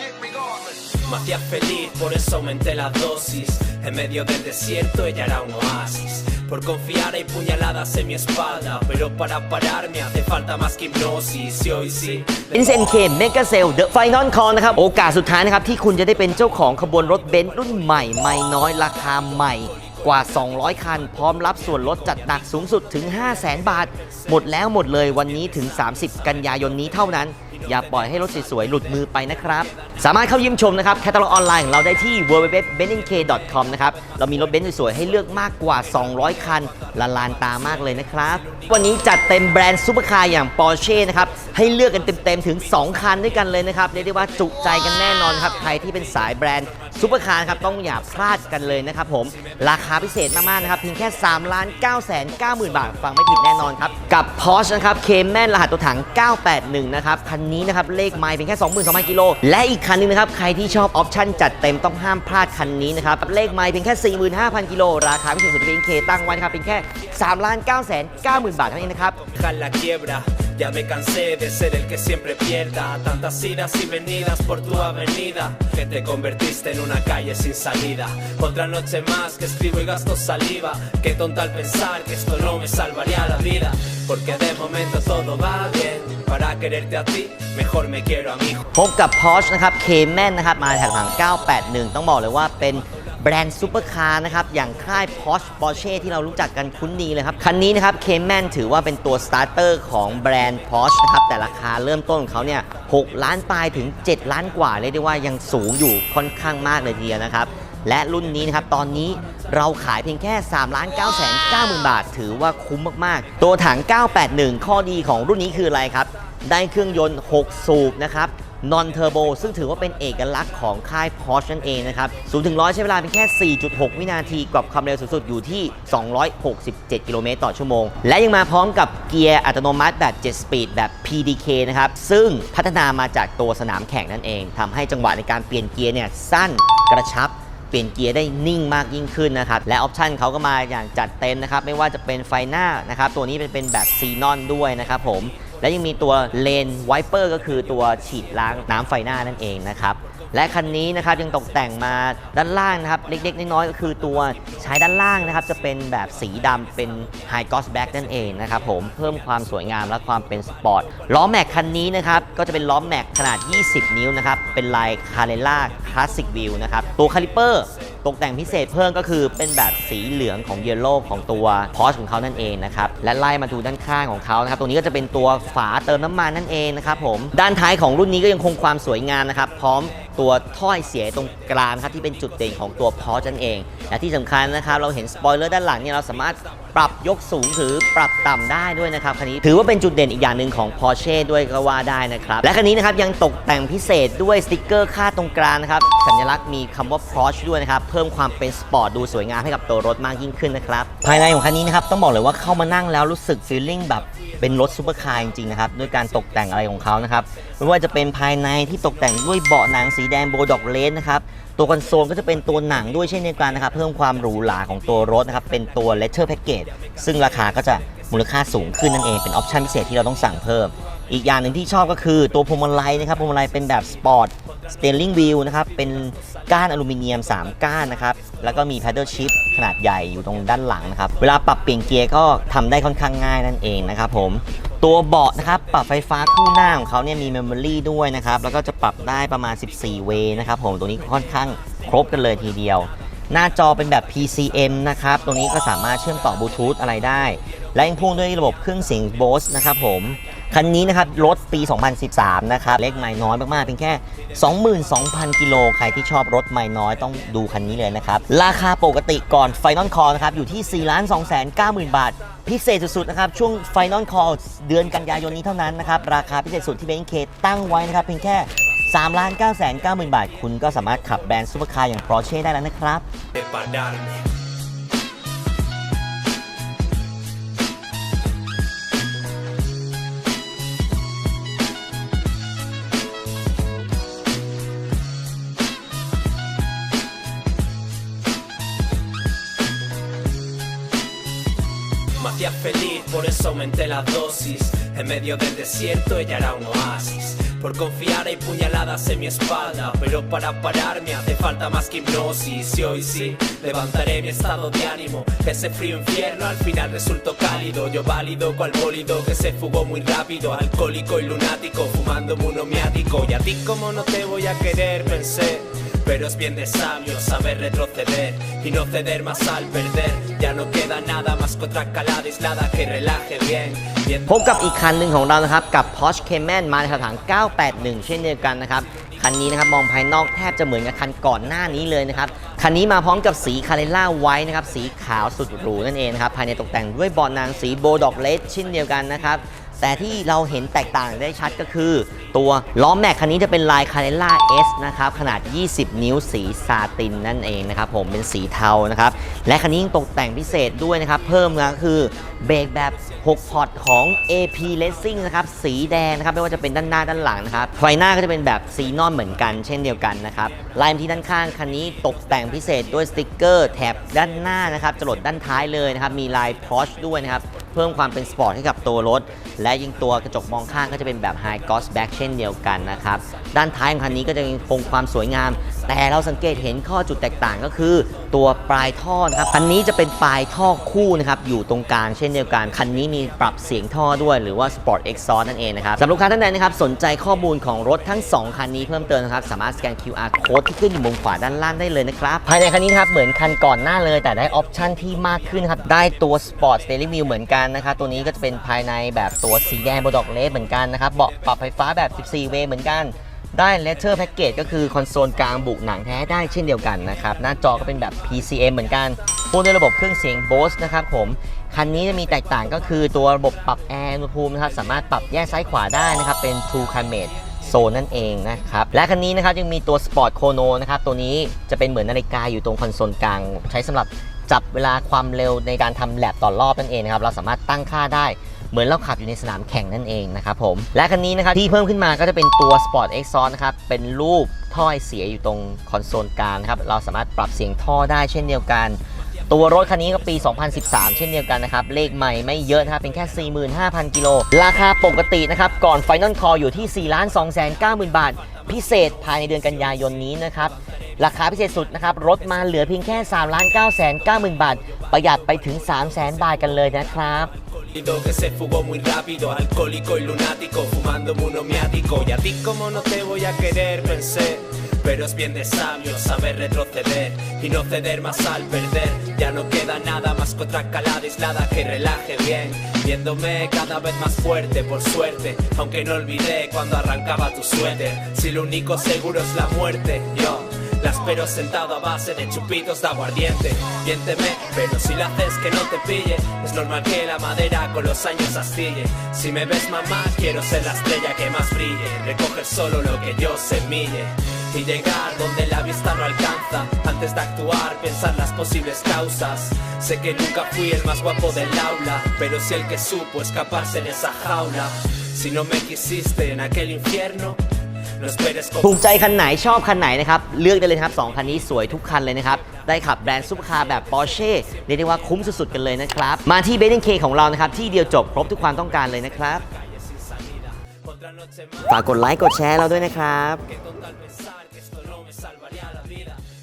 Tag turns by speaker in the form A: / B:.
A: shit regardless.
B: Me hacía feliz, por eso aumenté la dosis. En medio del desierto ella era un oasis. Por confiar hay puñaladas en mi espalda, pero para pararme hace falta más que hipnosis. Y hoy sí.
C: NCNK Mega Sale The Final Call นะครับ โอกาสสุดท้ายนะครับ ที่คุณจะได้เป็นเจ้าของขบวนรถเบนซ์รุ่นใหม่ ไม่น้อยราคาใหม่ กว่า 200 คัน พร้อมรับส่วนลดจัดหนักสูงสุดถึง 500,000 บาท หมดแล้วหมดเลยวันนี้ถึง 30 กันยายนนี้เท่านั้น อย่าปล่อยให้รถสวยๆ หลุดมือไปนะครับ สามารถเข้าเยี่ยมชมนะครับ แคตตาล็อกออนไลน์ของเราได้ที่ www.benink.com นะครับ เรามีรถเบนซ์สวยๆ ให้เลือกมากกว่า 200 คัน ละลานตามากเลยนะครับ วันนี้จัดเต็มแบรนด์ซูเปอร์คาร์อย่าง Porsche นะครับ ให้เลือกกันเต็มๆ ถึง 2 คันด้วยกันเลยนะครับ เรียกได้ว่าจุใจกันแน่นอนครับ ใครที่เป็นสายแบรนด์ซูเปอร์คาร์ครับต้องอย่าพลาดกันเลยนะครับผมราคาพิเศษมาก ๆ นะครับ เพียงแค่3ล้าน9แสน9หมื่นบาท ฟังไม่ผิดแน่นอนครับ กับ Porsche นะครับ Cayman รหัสตัวถัง 981 นะครับ คันนี้นะครับ เลขไมล์เพียงแค่ 22,000กิโลและอีกคันหนึงนะครับ ใครที่ชอบออปชั่นจัดเต็มต้องห้ามพลาดคันนี้นะครับ เลขไมล์เพียงแค่ 45,000กิโลราคาพิเศษสุดที่เป็นเคตั้งไว้นะครับเพียงแค่3ล้าน9แสน9หมื่นบาทเท่านั้นนะครับ
B: Ya me cansé de ser el que siempre pierda. Tantas idas y venidas por tu avenida. Que te convertiste en una calle sin salida. Otra noche más que escribo y gasto saliva. Qué tonta al pensar que esto no me salvaría la vida. Porque de momento todo va bien. Para quererte a ti, mejor me quiero a mí.
C: พบกับ Porsche นะครับ Cayman นะครับ มาแถวหลัง 981 ต้องบอกเลยว่าเป็น แบรนด์ซูเปอร์คาร์นะครับ อย่างค่าย Porsche Porsche ที่เรารู้จักกันคุ้นดีเลยครับ คันนี้นะครับ Cayman ถือว่าเป็นตัวสตาร์เตอร์ของแบรนด์ Porsche นะครับ แต่ราคาเริ่มต้นของเขาเนี่ย 6 ล้านปลายถึง 7 ล้านกว่าเรียกได้ว่ายังสูงอยู่ค่อนข้างมากเลยทีเดียวนะครับ และรุ่นนี้นะครับ ตอนนี้เราขายเพียงแค่3ล้าน9 9 0 0 0 บาท ถือว่าคุ้มมากๆ ตัวถัง 981 ข้อดีของรุ่นนี้คืออะไรครับ ได้เครื่องยนต์ 6 สูบนะครับ นอนเทอร์โบซึ่งถือว่าเป็นเอกลักษณ์ของค่าย Porsche นั่นเองนะครับ0ถึงร้อยใช้เวลาเพียงแค่ 4.6 วินาทีกับความเร็วสูงสุดอยู่ที่ 267 กิโลเมตรต่อชั่วโมง และยังมาพร้อมกับเกียร์อัตโนมัติแบบ 7 สปีดแบบ PDK นะครับ ซึ่งพัฒนามาจากตัวสนามแข่งนั่นเองทำให้จังหวะในการเปลี่ยนเกียร์เนี่ยสั้นกระชับเปลี่ยนเกียร์ได้นิ่งมากยิ่งขึ้นนะครับ และออปชันเขาก็มาอย่างจัดเต็มนะครับ ไม่ว่าจะเป็นไฟหน้านะครับ ตัวนี้เป็นแบบซีนอนด้วยนะครับผม และยังมีตัวเลนไวเปอร์ก็คือตัวฉีดล้างน้ำไฟหน้านั่นเองนะครับและคันนี้นะครับยังตกแต่งมาด้านล่างนะครับเล็กๆน้อยๆก็คือตัวใช้ด้านล่างนะครับจะเป็นแบบสีดำเป็น High Gloss Black นั่นเองนะครับผมเพิ่มความสวยงามและความเป็นสปอร์ตล้อแม็กคันนี้นะครับก็จะเป็นล้อแม็กขนาด 20 นิ้วนะครับเป็นลาย c a r r e l a Classic View นะครับตัวคาลิเปอร์ ตกแต่งพิเศษเพิ่มก็คือเป็นแบบสีเหลืองของเยลโล่ของตัวพอชของเขานั่นเองนะครับ และไล่มาดูด้านข้างของเขานะครับ ตรงนี้ก็จะเป็นตัวฝาเติมน้ำมันนั่นเองนะครับผม ด้านท้ายของรุ่นนี้ก็ยังคงความสวยงามนะครับ พร้อมตัวถ้อยเสียตรงกลางครับที่เป็นจุดเด่นของตัวพอชนั่นเอง และที่สำคัญนะครับเราเห็นสปอยเลอร์ด้านหลังเนี่ยเราสามารถ ปรับยกสูงหรือปรับต่ำได้ด้วยนะครับคันนี้ถือว่าเป็นจุดเด่นอีกอย่างหนึ่งของ Porsche ด้วยก็ว่าได้นะครับและคันนี้นะครับยังตกแต่งพิเศษด้วยสติกเกอร์ค่าตรงกลางนะครับสัญลักษณ์มีคำว่า Porsche ด้วยนะครับเพิ่มความเป็นสปอร์ตดูสวยงามให้กับตัวรถมากยิ่งขึ้นนะครับภายในของคันนี้นะครับต้องบอกเลยว่าเข้ามานั่งแล้วรู้สึกฟีลลิ่งแบบเป็นรถซูเปอร์คาร์จริงๆนะครับด้วยการตกแต่งอะไรของเขานะครับไม่ว่าจะเป็นภายในที่ตกแต่งด้วยเบาะหนังสีแดงโบดอกเลนนะครับ ตัวคอนโซลก็จะเป็นตัวหนังด้วยเช่นเดียวกันนะครับ เพิ่มความหรูหราของตัวรถนะครับ เป็นตัว Letter Package ซึ่งราคาก็จะมูลค่าสูงขึ้นนั่นเอง เป็นออปชั่นพิเศษที่เราต้องสั่งเพิ่ม อีกอย่างหนึ่งที่ชอบก็คือตัวพวงมาลัยนะครับพวงมาลัยเป็นแบบสปอร์ตสเต r ลิงวิ l นะครับเป็นก้านอลูมิเนียม 3 ก้านนะครับแล้วก็มี paddle shift ขนาดใหญ่อยู่ตรงด้านหลังนะครับเวลาปรับเปลี่ยนเกียร์ก็ทำได้ค่อนข้างง่ายนั่นเองนะครับผมตัวเบาะนะครับปรับไฟฟ้าคู่หน้าของเขาเนี่ยมีเมมโมรีด้วยนะครับแล้วก็จะปรับได้ประมาณ 14 เวย์นะครับผมตัวนี้ค่อนข้างครบกันเลยทีเดียว หน้าจอเป็นแบบ PCM นะครับตรงนี้ก็สามารถเชื่อมต่อบลูทูธอะไรได้ และยังพ่วงด้วยระบบเครื่องเสียง Bose นะครับผม คันนี้นะครับรถปี 2013 นะครับเลขไม่น้อยมากๆเพียงแค่ 22,000 กิโลใครที่ชอบรถไม่น้อยต้องดูคันนี้เลยนะครับ ราคาปกติก่อน Final Call นะครับอยู่ที่4 2 9 0 0 0 0 บาท พิเศษสุดๆนะครับช่วง Final Call เดือนกันยายนนี้เท่านั้นนะครับราคาพิเศษสุดที่เบนเคตั้งไว้นะครับเพียงแค่3 9 9 9 0 0 0 บาท คุณก็สามารถขับแบรนด์ซูเปอร์คาร์อย่าง Porsche ได้แล้วนะครับ
B: por eso aumenté la dosis. En medio del desierto ella era un oasis. Por confiar hay puñaladas en mi espalda, pero para pararme hace falta más que hipnosis. Y hoy sí, levantaré mi estado de ánimo. Ese frío infierno al final resultó cálido. Yo válido cual bólido que se fugó muy rápido. Alcohólico y lunático, fumando monomiático. Y a ti como no te voy a querer, pensé. Pero es bien de sabio saber retroceder y no ceder más al perder. Ya no queda nada más que otra calada aislada que relaje bien.
C: พบกับอีกคันหนึ่งของเรานะครับ กับ Porsche Cayman มาในกระถาง981 เช่นเดียวกันนะครับ คันนี้นะครับมองภายนอกแทบจะเหมือนกับคันก่อนหน้านี้เลยนะครับ คันนี้มาพร้อมกับสีคาเ e ล่าไว้นะครับ สีขาวสุดหรูนั่นเองนะครับ ภายในตกแต่งด้วยบอลนางสีโบดอกเลสเช่นเดียวกันนะครับ แต่ที่เราเห็นแตกต่างได้ชัดก็คือ ตัวล้อแม็กคันนี้จะเป็นลายคาเ e ล่า S นะครับขนาด 20 นิ้วสีซาตินนั่นเองนะครับผมเป็นสีเทานะครับและคันนี้ยังตกแต่งพิเศษด้วยนะครับเพิ่มมาก็คือเบรกแบบ 6 พอร์ตของ AP Racing นะครับสีแดงนะครับไม่ว่าจะเป็นด้านหน้าด้านหลังนะครับไฟหน้าก็จะเป็นแบบสีนอนเหมือนกัน เช่นเดียวกันนะครับลายที่ด้านข้างคันนี้ตกแต่งพิเศษด้วยสติกเกอร์ แถบด้านหน้านะครับจรดด้านท้ายเลยนะครับมีลาย Porsche ด้วยนะครับ เพิ่มความเป็นสปอร์ตให้กับตัวรถ และยิงตัวกระจกมองข้างก็จะเป็นแบบ High Gloss Back เช่นเดียวกันนะครับ ด้านท้ายของคันนี้ก็จะยังคงความสวยงาม แต่เราสังเกตเห็นข้อจุดแตกต่างก็คือ ตัวปลายท่อนะครับคันนี้จะเป็นปลายท่อคู่นะครับอยู่ตรงกลางเช่นเดียวกัน คันนี้มีปรับเสียงท่อด้วยหรือว่า Sport Exhaust นั่นเองนะครับสำหรับลูกค้าท่านใดนะครับสนใจข้อมูลของรถทั้ง 2 คันนี้เพิ่มเติมนะครับสามารถสแกน QR code ที่ขึ้นอยู่มุมขวาด้านล่างได้เลยนะครับภายในคันนี้นครับเหมือนคันก่อนหน้าเลย แต่ได้ออปชันที่มากขึ้นครับได้ตัว Sport Steering Wheel เหมือนกันนะครับตัวนี้ก็จะเป็นภายในแบบตัวสีแดงบดอกเลสเหมือนกันนะครับเบาะปรับไฟฟ้าแบบ 14 เวย์เหมือนกัน ได้ Letter Package ก็คือคอนโซลกลางบุหนังแท้ได้เช่นเดียวกันนะครับ หน้าจอก็เป็นแบบ PCM เหมือนกันพ่วงด้วยระบบเครื่องเสียง Bose นะครับผม คันนี้จะมีแตกต่างก็คือตัวระบบปรับแอร์อุณหภูมินะครับ สามารถปรับแยกซ้ายขวาได้นะครับ เป็น True Climate โซนนั่นเองนะครับ และคันนี้นะครับยังมีตัว Sport Chrono นะครับ ตัวนี้จะเป็นเหมือนนาฬิกาอยู่ตรงคอนโซลกลาง ใช้สำหรับจับเวลาความเร็วในการทำแลบต่อรอบนั่นเองนะครับ เราสามารถตั้งค่าได้ เหมือนเราขับอยู่ในสนามแข่งนั่นเองนะครับผม และคันนี้นะครับที่เพิ่มขึ้นมาก็จะเป็นตัว Sport Exhaust นะครับ เป็นรูปท่อไอเสียอยู่ตรงคอนโซลกลางครับ เราสามารถปรับเสียงท่อได้เช่นเดียวกัน ตัวรถคันนี้ก็ปี 2013 เช่นเดียวกันนะครับ เลขใหม่ไม่เยอะนะครับเป็นแค่ 45,000 กิโล ราคาปกตินะครับ ก่อน Final Call อยู่ที่ 4 2 9 0 0 0 บาท พิเศษภายในเดือนกันยายนนี้นะครับราคาพิเศษสุดนะครับรถมาเหลือเพียงแค่ 3 9 9 0 0 0 บาท ประหยัดไปถึง 3 0 0 0 0 0 บาทกันเลยนะครับ
B: Que se fugó muy rápido, alcohólico y lunático, fumando monomiático. Y a ti como no te voy a querer, pensé. Pero es bien de sabio saber retroceder y no ceder más al perder. Ya no queda nada más que otra calada aislada que relaje bien. Viéndome cada vez más fuerte, por suerte. Aunque no olvidé cuando arrancaba tu suéter. Si lo único seguro es la muerte, yo. La espero sentado a base de chupitos de aguardiente. Miénteme, pero si lo haces que no te pille, es normal que la madera con los años astille. Si me ves mamá, quiero ser la estrella que más brille. Recoger solo lo que yo semille. Y llegar donde la vista no alcanza. Antes de actuar, pensar las posibles causas. Sé que nunca fui el más guapo del aula, pero si el que supo escaparse de esa jaula. Si no me quisiste en aquel infierno,
C: ถูกใจคันไหนชอบคันไหนนะครับเลือกได้เลยครับสองคันนี้สวยทุกคันเลยนะครับ ได้ขับแบรนด์ซุปเปอร์คาร์แบบ Porsche เรียกได้ว่าคุ้มสุดๆกันเลยนะครับ มาที่ b e n เคของเรานะครับ ที่เดียวจบครบทุกความต้องการเลยนะครับ ฝากกดไลค์กดแชร์เราด้วยนะครับ